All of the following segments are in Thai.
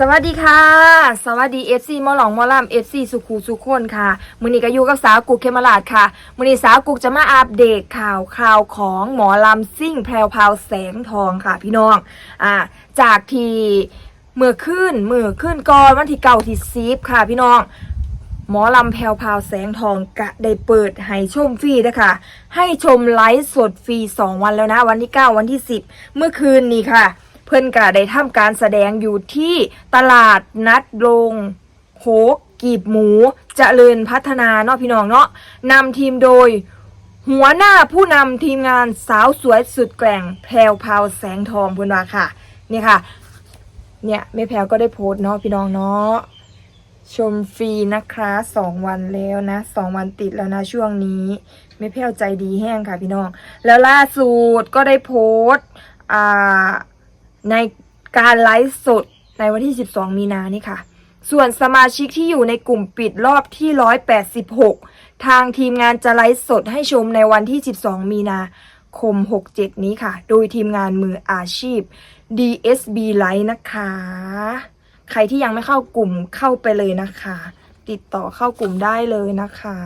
สวัสดีค่ะ สวัสดี FC หมอหลองมอลำ FC สุขูสุขคนค่ะมือนี้ก็อยู่กับสาวกุกเคมราดค่ะมือนี้สาวกุกจะมาอัปเดตข่าวข่าวของหมอลำซิ่งแพรวพาวแสงทองค่ะพี่น้องอ่าจากที่เมื่อขึ้นเมื่อขึ้นก่อนวันที่เก่าที่ซีฟค่ะพี่น้องหมอลำแพรวพาวแสงทองกะได้เปิดให้ชมฟรีนะคะ ให้ชมไลฟ์สดฟรี 2 วันแล้วนะ วันที่ 9 วันที่ 10 เมื่อคืนนี้ค่ะ เพื่อนกะได้ทำการแสดงอยู่ที่ตลาดนัดโรงโคกกีบหมูเจริญพัฒนาเนาะพี่น้องเนาะนำทีมโดย หัวหน้าผู้นำทีมงานสาวสวยสุดแกร่งแพรวพาวแสงทองพื่อนว่าค่ะ นี่ค่ะ เนี่ยแม่แพรวก็ได้โพสต์เนาะพี่น้องเนาะชมฟรีนะคะสองวันแล้วนะสองวันติดแล้วนะช่วงนี้ ไม่เพี้ยวใจดีแห้งค่ะพี่น้อง แล้วล่าสุดก็ได้โพสต์อ่า ในการไลฟ์สดในวันที่ 12 มีนานี่ค่ะ ส่วนสมาชิกที่อยู่ในกลุ่มปิดรอบที่ 186 ทางทีมงานจะไลฟ์สดให้ชมในวันที่ 12 มีนาคม 67 นี้ค่ะ โดยทีมงานมืออาชีพ DSB Live นะคะ ใครที่ยังไม่เข้ากลุ่มเข้าไปเลยนะคะ ติดต่อเข้ากลุ่มได้เลยนะคะ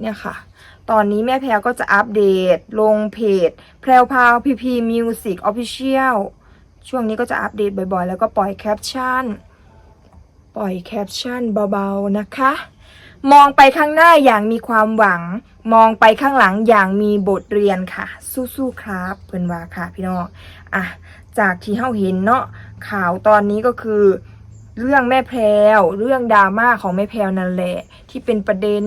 เนี่ยค่ะ ตอนนี้แม่แพรวก็จะอัปเดต ลงเพจ แพรวพาวพีพีมิวสิกออฟฟิเชียลช่วงนี้ก็จะอัปเดตบ่อยๆ แล้วก็ปล่อยแคปชั่น ปล่อยแคปชั่นเบาๆนะคะ มองไปข้างหน้าอย่างมีความหวัง มองไปข้างหลังอย่างมีบทเรียนค่ะ สู้ๆครับ เพิ่อนว่าค่ะพี่น้องอะจากที่เฮาเห็นเนาะข่าวตอนนี้ก็คือ เรื่องแม่แพรวเรื่องดราม่าของแม่แพรวนั่นแหละ ที่เป็นประเด็น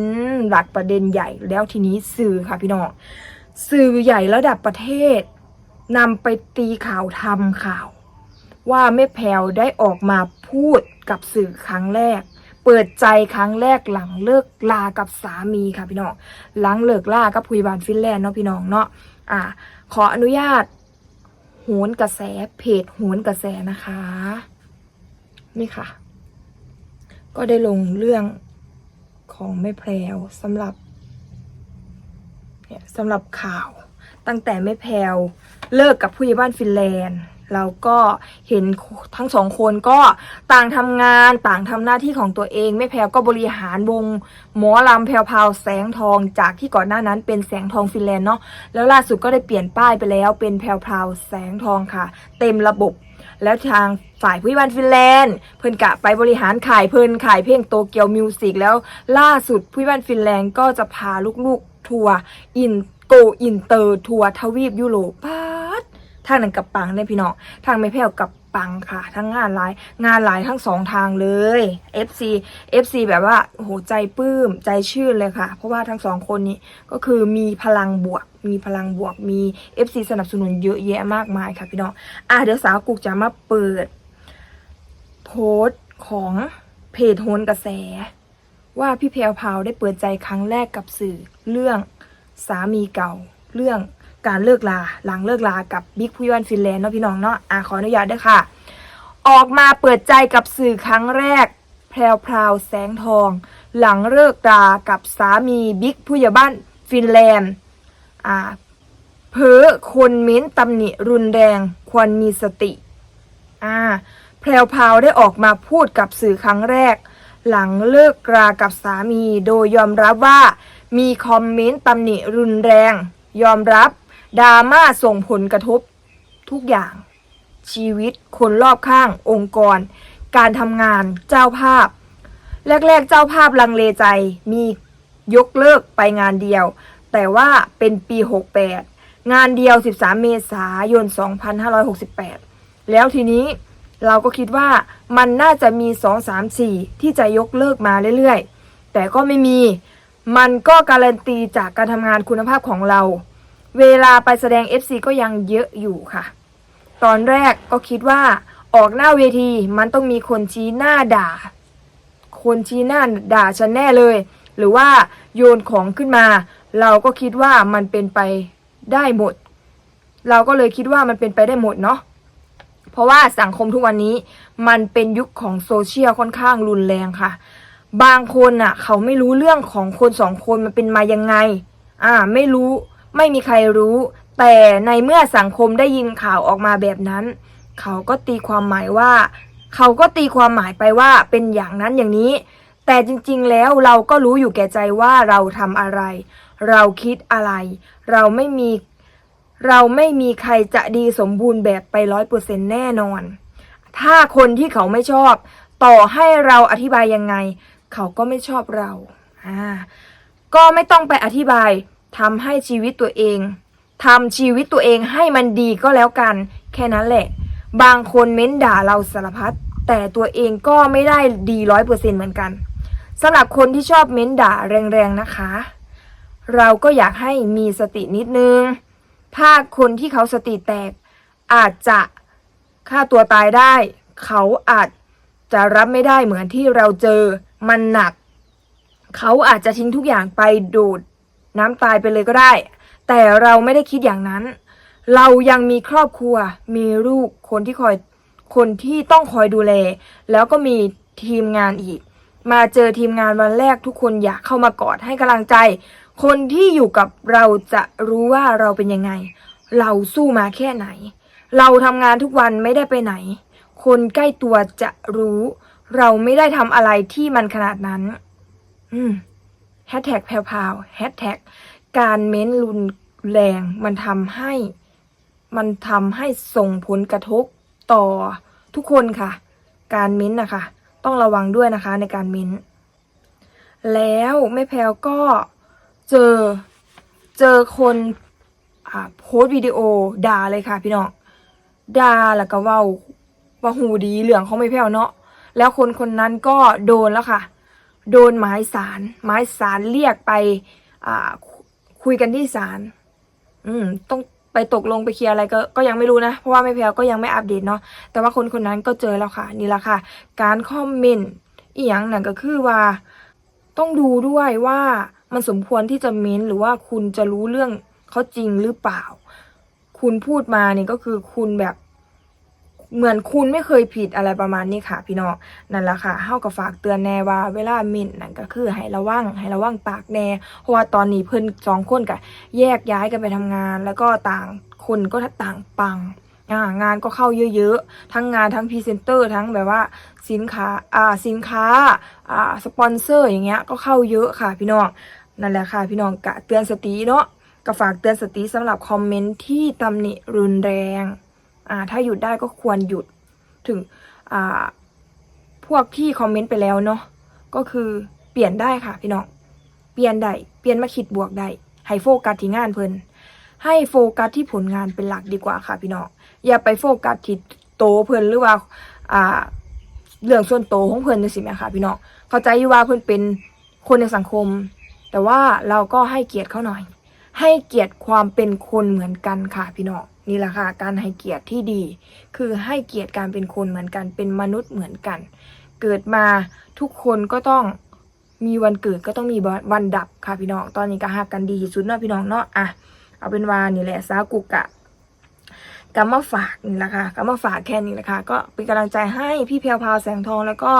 หลักประเด็นใหญ่แล้วทีนี้สื่อค่ะพี่น้องสื่อใหญ่ระดับประเทศนำไปตีข่าวทำข่าว ว่าแม่แพรวได้ออกมาพูดกับสื่อครั้งแรก เปิดใจครั้งแรกหลังเลิกลากับสามีค่ะพี่น้องหลังเลิกลากับพุยบานฟินแลนด์เนาะพี่น้องเนาะอ่าขออนุญาตโหนกระแสเพจโหนกระแสนะคะ นี่ค่ะ ก็ได้ลงเรื่องของแม่แพรวสำหรับเนี่ยสำหรับข่าวตั้งแต่แม่แพรวเลิกกับผู้ใหญ่บ้านฟินแลนด์เราก็เห็นทั้งสองคนก็ต่างทำงานต่างทำหน้าที่ของตัวเองแม่แพรวก็บริหารวงหมอลำแพรวพาวแสงทองจากที่ก่อนหน้านั้นเป็นแสงทองฟินแลนด์เนาะแล้วล่าสุดก็ได้เปลี่ยนป้ายไปแล้วเป็นแพรวพาวแสงทองค่ะ เต็มระบบ แล้วทางฝ่ายผู้บันฟินแลนด์เพิ่นกะไปบริหารขายเพิ่นขายเพลงโตเกียวมิวสิกแล้วล่าสุดผู้บันฟินแลนด์ก็จะพาลูกๆทัวร์อินโกอินเตอร์ทัวร์ทวีปยุโรปปาดทางนั้นกับปังเนี่ยพี่น้องทางไม่แพ้วกับปังค่ะ ทั้งงานหลายงานหลายทั้งสองทางเลย FC FC แบบว่าโอ้โหใจปลื้มใจชื่นเลยค่ะ เพราะว่าทั้งสองคนนี้ก็คือมีพลังบวก มีพลังบวกมี FC สนับสนุนเยอะแยะมากมายค่ะพี่น้องอะเดี๋ยวสาวกุกจะมาเปิด โพสต์ของเพจโหนกระแส ว่าพี่แพรวพาวได้เปิดใจครั้งแรกกับสื่อเรื่องสามีเก่า เรื่องการเลิกลาหลังเลิกลากับบิ๊กพุยวันฟินแลนด์เนาะพี่น้องเนาะอะขออนุญาตด้วยค่ะ ออกมาเปิดใจกับสื่อครั้งแรก แพรวพราวแสงทอง หลังเลิกรากับสามีบิ๊กผู้ใหญ่บ้านฟินแลนด์ อ่าเพ้อคนเม้นตำหนิรุนแรงควรมีสติอ่าแพรวพาวได้ออกมาพูดกับสื่อครั้งแรก หลังเลิกรากับสามี โดยยอมรับว่ามีคอมเมนต์ตำหนิรุนแรง ยอมรับดราม่าส่งผลกระทบ ทุกอย่าง ชีวิตคนรอบข้าง องค์กร การทำงานเจ้าภาพ แรก ๆ เจ้าภาพลังเลใจมียกเลิกไปงานเดียว แต่ว่าเป็นปี 68 งานเดียว 13 เมษายน 2568 แล้วทีนี้เราก็คิดว่ามันน่าจะมี 2 3 4 ที่จะยกเลิกมาเรื่อยๆ แต่ก็ไม่มี มันก็การันตีจากการทำงานคุณภาพของเรา เวลาไปแสดง FC ก็ยังเยอะอยู่ค่ะ ตอนแรกก็คิดว่าออกหน้าเวทีมันต้องมีคนชี้หน้าด่า คนชี้หน้าด่าฉันแน่เลย หรือว่าโยนของขึ้นมา เราก็คิดว่ามันเป็นไปได้หมด เราก็เลยคิดว่ามันเป็นไปได้หมดเนาะเพราะว่าสังคมทุกวันนี้มันเป็นยุคของโซเชียลค่อนข้างรุนแรงค่ะ บางคนอะ เขาไม่รู้เรื่องของคนสองคนมันเป็นมายังไง อ่า ไม่รู้ไม่มีใครรู้ แต่ในเมื่อสังคมได้ยินข่าวออกมาแบบนั้น เขาก็ตีความหมายว่า เขาก็ตีความหมายไปว่าเป็นอย่างนั้นอย่างนี้ แต่จริงๆแล้วเราก็รู้อยู่แก่ใจว่าเราทำอะไร เราคิดอะไร เราไม่มี เราไม่มีใครจะดีสมบูรณ์แบบไปร้อยเปอร์เซ็นแน่นอน ถ้าคนที่เขาไม่ชอบ ต่อให้เราอธิบายยังไง เขาก็ไม่ชอบเราอ่าก็ไม่ต้องไปอธิบายทำให้ชีวิตตัวเองทำชีวิตตัวเองให้มันดีก็แล้วกัน แค่นั้นแหละ บางคนเม้นด่าเราสารพัดแต่ตัวเองก็ไม่ได้ดีร้อยเปอร์เซ็นเหมือนกันสำหรับคนที่ชอบเม้นด่าแรงๆนะคะ เราก็อยากให้มีสตินิดนึง ถ้าคนที่เขาสติแตก อาจจะฆ่าตัวตายได้ เขาอาจจะรับไม่ได้เหมือนที่เราเจอมันหนัก เขาอาจจะทิ้งทุกอย่างไปดูดน้ำตายไปเลยก็ได้ แต่เราไม่ได้คิดอย่างนั้น เรายังมีครอบครัว มีลูกคนที่คอยคนที่ต้องคอยดูแล แล้วก็มีทีมงานอีก มาเจอทีมงานวันแรกทุกคนอยากเข้ามากอดให้กำลังใจ คนที่อยู่กับเราจะรู้ว่าเราเป็นยังไง เราสู้มาแค่ไหน เราทำงานทุกวันไม่ได้ไปไหน คนใกล้ตัวจะรู้ เราไม่ได้ทำอะไรที่มันขนาดนั้น อืมแฮชแท็กแพรวๆแฮชแท็กการเม้นรุนแรงมันทำให้ มันทำให้ส่งผลกระทบต่อทุกคนค่ะ การเม้นต์นะคะ ต้องระวังด้วยนะคะในการเม้นต์แล้วแม่แพลวก็ เจอเจอคนอ่าโพสต์วิดีโอด่าเลยค่ะ พี่น้องด่าแล้วก็เว้าว่าหูดีเหลืองเของแม่แพลวเนาะแล้วคนคนนั้นก็โดนแล้วค่ะ โดนหมายสารหมายสารเรียกไปอ่าคุคุยกันที่ศาลอืม ต้องไปตกลงไปเคลียร์อะไรก็ก็ยังไม่รู้นะ เพราะว่าไม่แพลวก็ยังไม่อัปเดตเนาะแต่ว่าคนคนนั้นก็เจอแล้วค่ะ นี่แหละค่ะ การคอมเมนต์อีหยังนั่นก็คือว่า ต้องดูด้วยว่า มันสมควรที่จะเม้นหรือว่าคุณจะรู้เรื่องเขาจริงหรือเปล่า คุณพูดมาเนี่ยก็คือคุณแบบเหมือนคุณไม่เคยผิดอะไรประมาณนี้ค่ะ พี่น้องนั่นแหละค่ะเฮาก็ฝากเตือนแน่ว่า เวลาเมินนั่นก็คือให้ระวังให้ระวังปากแน่ เพราะว่าตอนนี้เพิ่นสองคนก็แยกย้ายกันไปทำงาน แล้วก็ต่างคนก็ต่างปังงานก็เข้าเยอะๆ ทั้งงานทั้งพรีเซนเตอร์ทั้งแบบว่าสินค้าอ่าสินค้าอ่าสปอนเซอร์อย่างเงี้ยก็เข้าเยอะค่ะพี่น้อง นั่นแหละค่ะพี่น้องกะเตือนสติเนาะก็ฝากเตือนสติสำหรับคอมเมนต์ที่ตำหนิรุนแรงอ่าถ้าหยุดได้ก็ควรหยุดถึงอ่าพวกที่คอมเมนต์ไปแล้วเนาะก็คือเปลี่ยนได้ค่ะพี่น้องเปลี่ยนได้เปลี่ยนมาคิดบวกได้ให้โฟกัสที่งานเพิ่นให้โฟกัสที่ผลงานเป็นหลักดีกว่าค่ะพี่น้องอย่าไปโฟกัสที่โตเพิ่นหรือว่าอ่าเรื่องส่วนโตของเพิ่นจังซี่แหมค่ะพี่น้องเข้าใจอยู่ว่าเพิ่นเป็นคนในสังคม แต่ว่าเราก็ให้เกียรติเขาหน่อย ให้เกียรติความเป็นคนเหมือนกันค่ะพี่น้องนี่แหละค่ะการให้เกียรติที่ดี คือให้เกียรติการเป็นคนเหมือนกัน เป็นมนุษย์เหมือนกัน เกิดมาทุกคนก็ต้องมีวันเกิดก็ต้องมีวันดับค่ะพี่น้องตอนนี้ก็หักกันดีที่สุดเนาะพี่น้องเนาะอะเอาเป็นว่านี่แหละสาวกุกะกำมาฝากนี่แหละค่ะกำมาฝากแค่นี้แหละค่ะก็เป็นกำลังใจให้พี่แพรวพราวแสงทองแล้วก็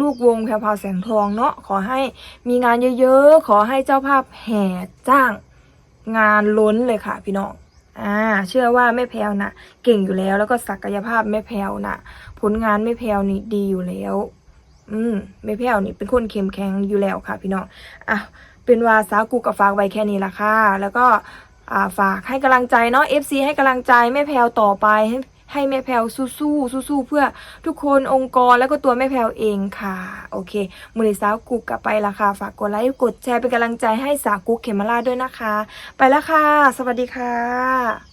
ลูกๆวงแพรวพาแสงทองเนาะขอให้มีงานเยอะๆ ขอให้เจ้าภาพแห่จ้างงานล้นเลยค่ะพี่น้องอ่าเชื่อว่าแม่แพลวนะเก่งอยู่แล้วแล้วก็ศักยภาพแม่แพลวนะผลงานแม่แพลวนี่ดีอยู่แล้ว อืมแม่แพลวนี่เป็นคนเข้มแข็งอยู่แล้วค่ะ พี่น้องอะเป็นว่าสาวกูกับฝากไว้แค่นี้ละค่ะแล้วก็อ่าฝากให้กำลังใจเนาะ FC ให้กำลังใจแม่แพลวต่อไป ให้แม่แพลวสู้ๆสู้ๆเพื่อทุกคนองค์กรแล้วก็ตัวแม่แพลวเองค่ะ โอเคมือนี้สาวกุกกลับไปละค่ะฝากกดไลค์กดแชร์เป็นกำลังใจให้สาวกุกเขมราด้วยนะคะ ไปละค่ะ สวัสดีค่ะ